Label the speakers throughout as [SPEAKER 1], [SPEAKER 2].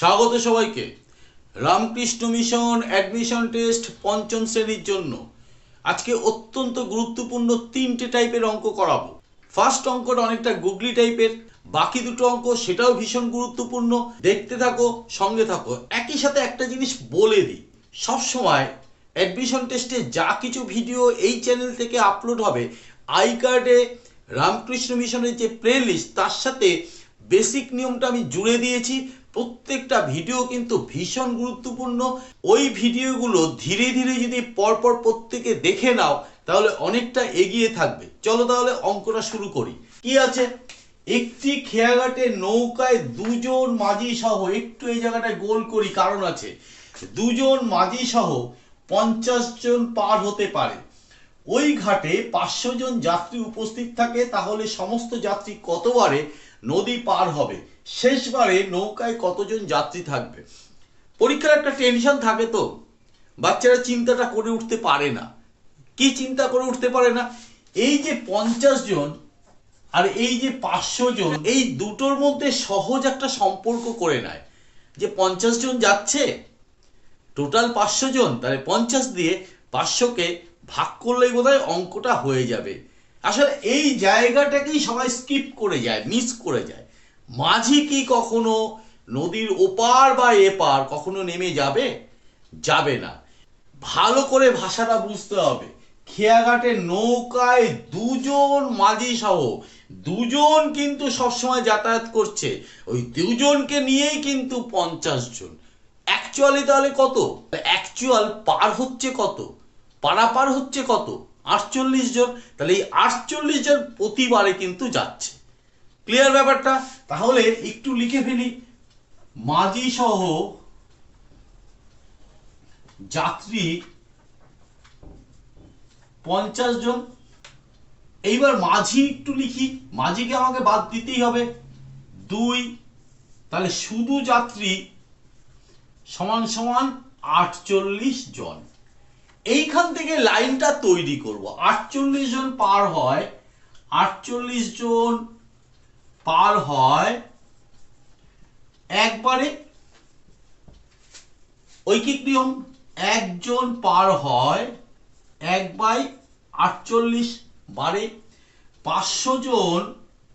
[SPEAKER 1] স্বাগত সবাইকে। Ramakrishna mission admission test পঞ্চম শ্রেণির জন্য আজকে অত্যন্ত গুরুত্বপূর্ণ তিনটে টাইপের অঙ্ক করাবো। ফার্স্ট অঙ্কটা অনেকটা গুগলি টাইপের, বাকি দুটো অঙ্ক সেটাও ভীষণ গুরুত্বপূর্ণ। দেখতে থাকো, সঙ্গে থাকো। একই সাথে একটা জিনিস বলে দিই। সবসময় অ্যাডমিশন টেস্টে যা কিছু ভিডিও এই চ্যানেল থেকে আপলোড হবে আই কার্ডে রামকৃষ্ণ মিশনের যে প্লে লিস্ট তার সাথে বেসিক নিয়মটা আমি জুড়ে দিয়েছি। প্রত্যেকটা ভিডিও কিন্তু ভীষণ গুরুত্বপূর্ণ। ওই ভিডিওগুলো ধীরে ধীরে যদি পরপর প্রত্যেকে দেখে নাও, তাহলে অনেকটা এগিয়ে থাকবে। চলো তাহলে অঙ্কটা শুরু করি। কি আছে? একটি খেয়াঘাটে নৌকায় দুজন মাঝি সহ একটু এই জায়গাটায় গোল করি, কারণ আছে। দুজন মাঝি সহ পঞ্চাশ জন পার হতে পারে। ওই ঘাটে পাঁচশো জন যাত্রী উপস্থিত থাকে, তাহলে সমস্ত যাত্রী কতবারে নদী পার হবে? শেষবারে নৌকায় কতজন যাত্রী থাকবে? পরীক্ষার একটা টেনশন থাকে তো। বাচ্চারা চিন্তাটা করে উঠতে পারে না। কি চিন্তা করে উঠতে পারে না? এই যে পঞ্চাশ জন আর এই যে পাঁচশো জন, এই দুটোর মধ্যে সহজ একটা সম্পর্ক করে নেয়। যে পঞ্চাশ জন যাচ্ছে টোটাল পাঁচশো জন, তাহলে পঞ্চাশ দিয়ে পাঁচশোকে ভাগ করলেই বোধহয় অঙ্কটা হয়ে যাবে। আসলে এই জায়গাটাকেই সবাই স্কিপ করে যায় মিস করে যায়। মাঝি কি কখনো নদীর ওপার বা এপার কখনো নেমে যাবে? যাবে না। ভালো করে ভাষাটা বুঝতে হবে। খেয়াঘাটে নৌকায় দুজন মাঝি সহ, দুজন কিন্তু সবসময় যাতায়াত করছে। ওই দুজনকে নিয়েই কিন্তু পঞ্চাশ জন। অ্যাকচুয়ালি তাহলে কত? অ্যাকচুয়াল পার হচ্ছে কত? পারাপার হচ্ছে কত? আটচল্লিশ জন? তাহলে এই আটচল্লিশ জন প্রতিবারে কিন্তু যাচ্ছে। ক্লিয়ার ব্যাপারটা? তাহলে একটু লিখে ফেলি। মাঝি সহ যাত্রী পঞ্চাশ জন। এইবার মাঝি একটু লিখি। মাঝিকে আমাকে বাদ দিতেই হবে। দুই, তাহলে শুধু যাত্রী সমান সমান আটচল্লিশ জন। এইখান থেকে লাইনটা তৈরি করব। আটচল্লিশ জন পার হয়, আটচল্লিশ জন পার হয় একবারে ঐকিক নিয়ম, একজন পার হয় এক বাই আটচল্লিশ বারে পাঁচশো জন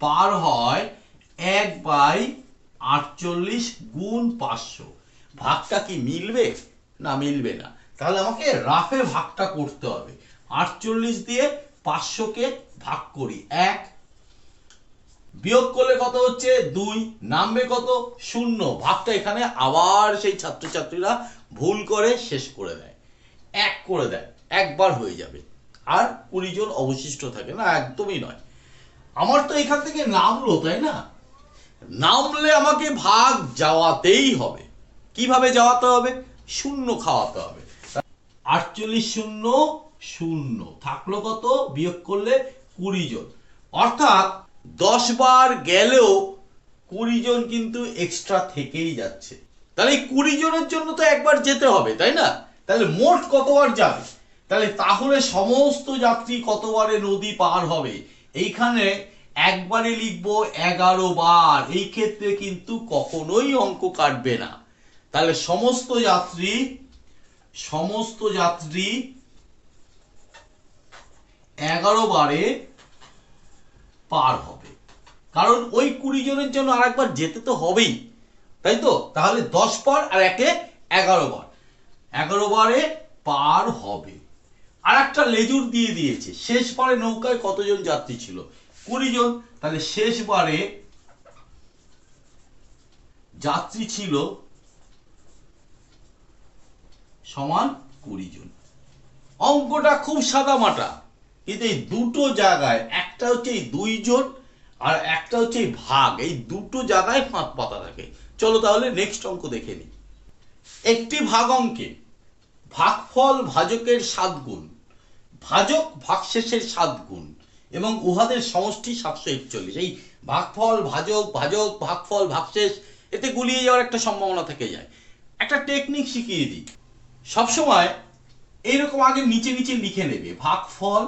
[SPEAKER 1] পার হয় এক বাই আটচল্লিশ গুণ পাঁচশো। ভাগটা কি মিলবে? না মিলবে না। তাহলে আমাকে রাফে ভাগটা করতে হবে। আটচল্লিশ দিয়ে পাঁচশোকে ভাগ করি, এক বিয়োগ করলে কত হচ্ছে? দুই। নামবে কত? শূন্য। ভাগটা এখানে আবার সেই ছাত্রছাত্রীরা ভুল করে শেষ করে দেয়। এক করে দেয়। একবার হয়ে যাবে। আর কুড়ি জন অবশিষ্ট থাকে না, একদমই নয়। আমার তো এখান থেকে নামলো, তাই না? নামলে আমাকে ভাগ যাওয়াতেই হবে। কীভাবে যাওয়াতে হবে? শূন্য খাওয়াতে হবে। আটচল্লিশ শূন্য শূন্য। থাকল কত? বিয়োগ করলে কুড়ি জন। অর্থাৎ দশ বার গেলেও কুড়ি জন কিন্তু এক্সট্রা থেকেই যাচ্ছে। তাহলে এই কুড়ি জনের জন্য তো একবার যেতে হবে, তাই না? তাহলে মোট কতবার যাবে? তাহলে তাহলে সমস্ত যাত্রী কতবারে নদী পার হবে? এইখানে একবারে লিখব এগারো বার। এই ক্ষেত্রে কিন্তু কখনোই অঙ্ক কাটবে না। তাহলে সমস্ত যাত্রী সমস্ত যাত্রী এগারো বারে পার হবে। কারণ ওই কুড়ি জনের জন্য আরেকবার যেতে তো হবেই। তাই তো? তাহলে দশ বার আর একে এগারো বার। এগারো বারে পার হবে। আর একটা লেজুর দিয়ে দিয়েছে। শেষবারে নৌকায় কতজন যাত্রী ছিল? কুড়ি জন। তাহলে শেষবারে যাত্রী ছিল সমান কুড়ি জন। অঙ্কটা খুব সাদা মাটা কিন্তু এই দুটো জায়গায় একটা হচ্ছে এই দুইজন আর একটা হচ্ছে এই ভাগ, এই দুটো জায়গায় ফাঁক পাতা থাকে। চলো তাহলে নেক্সট অঙ্ক দেখে নিই। একটি ভাগ অঙ্কে ভাগফল ভাজকের সাত গুণ, ভাজক ভাগশেষের সাত গুণ এবং উহাদের সমষ্টি সাতশো একচল্লিশ। এই ভাগফল, ভাজক ভাজক, ভাগফল, ভাগশেষ, এতে গুলিয়ে যাওয়ার একটা সম্ভাবনা থেকে যায়। একটা টেকনিক শিখিয়ে দিই। সবসময় এইরকম আগে নিচে নিচে লিখে নেবে, ভাগফল,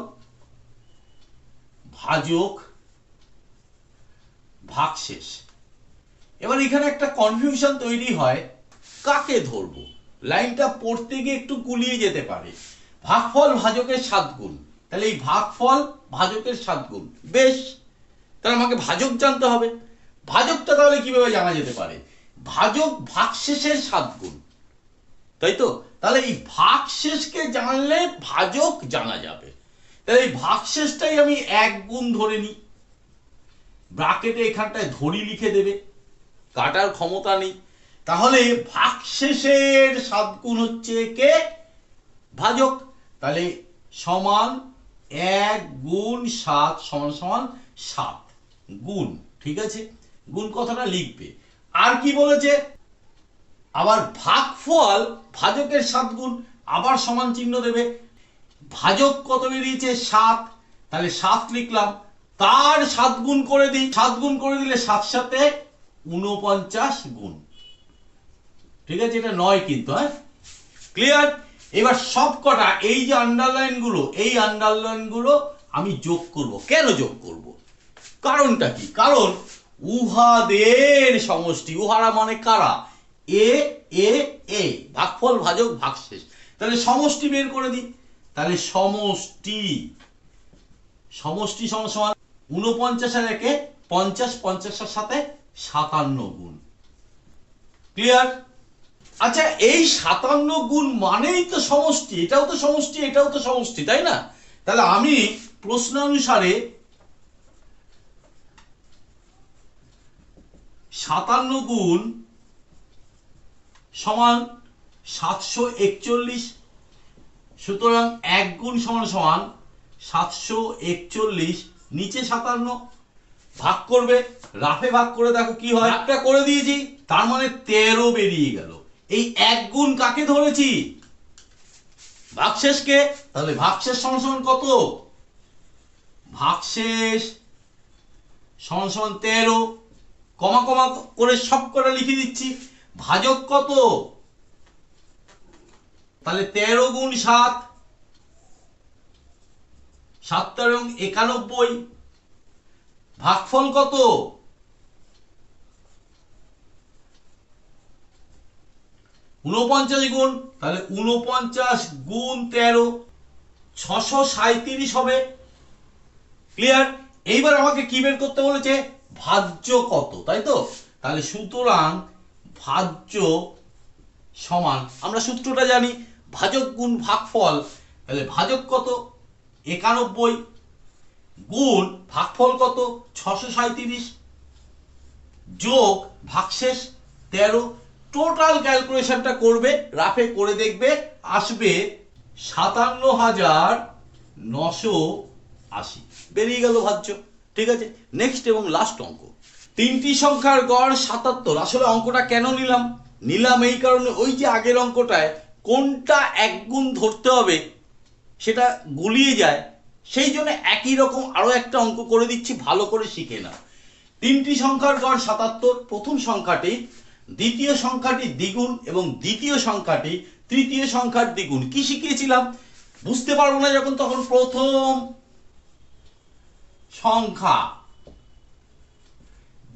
[SPEAKER 1] ভাজক ভাগশেষ এবার এখানে একটা কনফিউশন তৈরি হয়, কাকে ধরবো? লাইনটা পড়তে গিয়ে একটু গুলিয়ে যেতে পারে। ভাগফল ভাজকের সাত গুণ তাহলে এই ভাগফল ভাজকের সাত গুণ বেশ, তাহলে আমাকে ভাজক জানতে হবে। ভাজকটা তাহলে কীভাবে জানা যেতে পারে? ভাজক ভাগশেষের সাত গুণ তাই তো? তাহলে এই ভাগশেষকে জানলে ভাজক জানা যাবে। তাহলে এই ভাগশেষটাই আমি এক গুণ ধরে নিই। ব্রাকেটে এখানটায় ধরি লিখে দেবে। কাটার ক্ষমতা নেই। তাহলে ভাগশেষের সাত গুণ হচ্ছে কে? ভাজক। তাহলে সমান এক গুণ সাত সমান সমান সাত। গুণ, ঠিক আছে? গুণ কথাটা লিখবে। আর কি বলেছে? আবার ভাগফল, ভাজকের সাত গুণ আবার সমান চিহ্ন দেবে। ভাজক কত বেরিয়েছে? সাত। তাহলে সাত লিখলাম। তার সাত গুণ করে দিই। সাত গুণ করে দিলে সাত সাথে উনপঞ্চাশ গুণ। ঠিক আছে, এটা নয় কিন্তু হ্যাঁ? ক্লিয়ার এবার সব কটা, এই যে আন্ডারলাইনগুলো, এই আন্ডারলাইনগুলো আমি যোগ করব। কেন যোগ করব? কারণটা কি? কারণ উহাদের সমষ্টি, উহারা মানে কারা? এ এ এ। ভাগফল, ভাজক, ভাগশেষ। তাহলে সমষ্টি বের করে দিই। তাহলে সমষ্টি সমষ্টি সমান উনপঞ্চাশের একে পঞ্চাশ, পঞ্চাশের সাথে সাতান্ন গুণ। ক্লিয়ার আচ্ছা এই সাতান্ন গুণ মানেই তো সমষ্টি। এটাও তো সমষ্টি, এটাও তো সমষ্টি, তাই না? তাহলে আমি প্রশ্নানুসারে সাতান্ন গুণ সমান সাতশো একচল্লিশ, সুতরাং এক গুণ সমান সমান সাতশো একচল্লিশ নিচে সাতান্ন ভাগ করবে রাফে ভাগ করে দেখো কি হয়। একটা করে দিয়েছি। তার মানে তেরো বেরিয়ে গেল। এই এক গুণ কাকে ধরেছি? ভাগশেষকে। তাহলে ভাগশেষ সমান সমান কত? ভাগশেষ সমান সমান তেরো। কমা কমা করে সব করে লিখে দিচ্ছি। ভাজক কত? তাহলে তেরো গুণ সাত সাত তেরো একানব্বই। ভাগফল কত? উনপঞ্চাশ গুণ, তাহলে উনপঞ্চাশ গুণ তেরো, ছশো সাঁত্রিশ হবে। ক্লিয়ার এইবার আমাকে কি বের করতে বলেছে? ভাজ্য কত, তাই তো? তাহলে সুতরাং ভাজ্য সমান, আমরা সূত্রটা জানি, ভাজক গুণ ভাগফল, তাহলে ভাজক কত? একানব্বই গুণ ভাগফল কত? ছশো সাঁত্রিশ যোগ ভাগশেষ তেরো। টোটাল ক্যালকুলেশনটা করবে রাফে করে দেখবে, আসবে সাতান্ন হাজার নশো আশি। বেরিয়ে গেল ভাজ্য ঠিক আছে নেক্সট এবং লাস্ট অঙ্ক। তিনটি সংখ্যার গড় সাতাত্তর। আসলে অঙ্কটা কেন নিলাম? নিলাম এই কারণে ওই যে আগের অঙ্কটায় কোনটা এক গুণ ধরতে হবে? সেটা গুলিয়ে যায়, সেই জন্য একই রকম আরও একটা অঙ্ক করে দিচ্ছি, ভালো করে শিখে না তিনটি সংখ্যার গড় সাতাত্তর, প্রথম সংখ্যাটি, দ্বিতীয় সংখ্যাটি দ্বিগুণ এবং দ্বিতীয় সংখ্যাটি তৃতীয় সংখ্যার দ্বিগুণ। কি শিখিয়েছিলাম? বুঝতে পারব না যখন, তখন প্রথম সংখ্যা,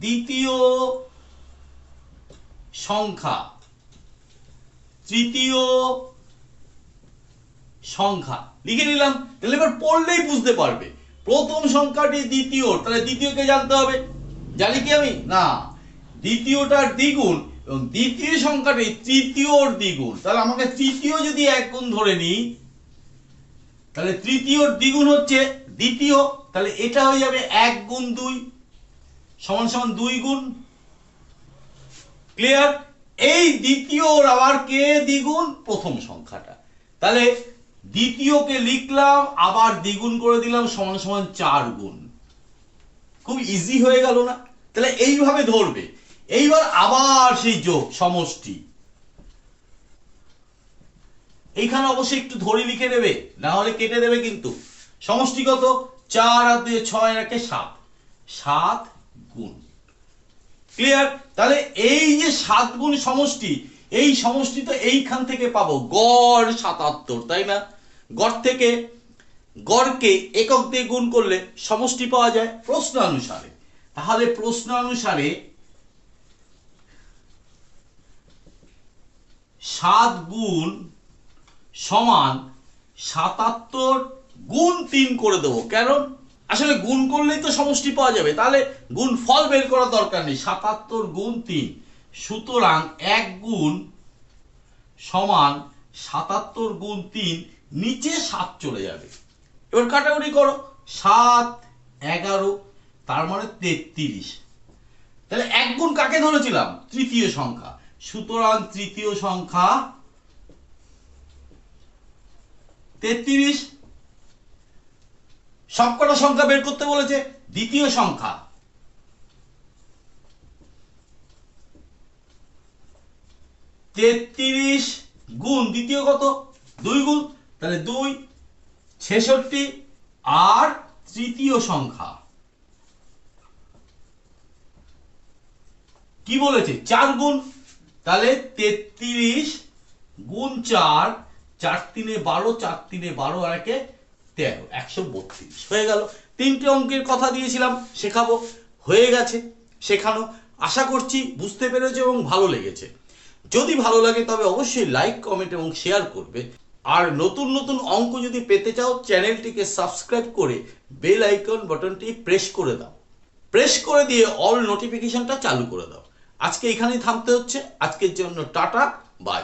[SPEAKER 1] দ্বিতীয় সংখ্যা, তৃতীয় সংখ্যা। লিখে নিলাম, তাহলে এবার পড়লেই বুঝতে পারবে। প্রথম সংখ্যাটি দ্বিতীয়, তাহলে দ্বিতীয়কে জানতে হবে। জানি কি আমি? না। দ্বিতীয়টার দ্বিগুণ এবং দ্বিতীয় সংখ্যাটি তৃতীয়র দ্বিগুণ। তাহলে আমাকে তৃতীয় যদি এক গুণ ধরে নিই, তাহলে তৃতীয়র দ্বিগুণ হচ্ছে দ্বিতীয়। তাহলে এটা হয়ে যাবে এক গুণ দুই সমান সমান দুই গুণ। ক্লিয়ার এই দ্বিতীয়র আবার কে দ্বিগুণ? প্রথম সংখ্যাটা। তাহলে দ্বিতীয়কে লিখলাম, আবার দ্বিগুণ করে দিলাম, সমান সমান চার গুণ। খুব ইজি হয়ে গেল না? তাহলে এইভাবে ধরবে। এইবার আবার সেই যোগ, সমষ্টি। এইখানে অবশ্যই একটু ধরে লিখে নেবে না হলে কেটে দেবে কিন্তু। সমষ্টি কত? চার আর দুই, ছয় রাখে সাত। সাত গুণ। ক্লিয়ার তাহলে এই যে সাত গুণ সমষ্টি, এই সমষ্টি তো এইখান থেকে পাবো। গড় সাতাত্তর, তাই না? গড় থেকে গড়কে একক দিয়ে গুণ করলে সমষ্টি পাওয়া যায় প্রশ্ন অনুসারে। তাহলে প্রশ্ন অনুসারে সাত গুণ সমান সাতাত্তর গুণ তিন করে দেবো। কেন? আসলে গুণ করলেই তো সমষ্টি পাওয়া যাবে। তাহলে গুণ ফল বের করার দরকার নেই। সাতাত্তর গুণ তিন। সুতরাং এক গুণ সমান সাতাত্তর গুণ তিন নিচে সাত চলে যাবে। এবার কাটাকুটি করো, সাত, এগারো, তার মানে তেত্রিশ। তাহলে এক গুণ কাকে ধরেছিলাম? তৃতীয় সংখ্যা। সুতরাং তৃতীয় সংখ্যা তেত্রিশ। সবকটা সংখ্যা বের করতে বলেছে দ্বিতীয় সংখ্যা। তেত্রিশ গুণ, দ্বিতীয় কত? দুই গুণ। তাহলে দুই, ছেষট্টি আর তৃতীয় সংখ্যা। কি বলেছে? চার গুণ, তাহলে তেত্রিশ গুণ চার চার তিনে বারো, চার তিনে বারো, আর একে তেরো, একশো বত্রিশ। হয়ে গেল। তিনটে অঙ্কের কথা দিয়েছিলাম, শেখাবো। হয়ে গেছে শেখানো। আশা করছি বুঝতে পেরেছে এবং ভালো লেগেছে। যদি ভালো লাগে, তবে অবশ্যই লাইক কমেন্ট এবং শেয়ার করবে। আর নতুন নতুন অঙ্ক যদি পেতে চাও, চ্যানেলটিকে সাবস্ক্রাইব করে বেল আইকন বাটনটি প্রেস করে দাও। প্রেস করে দিয়ে অল নোটিফিকেশনটা চালু করে দাও। আজকে এখানেই থামতে হচ্ছে। আজকের জন্য টাটা, বাই।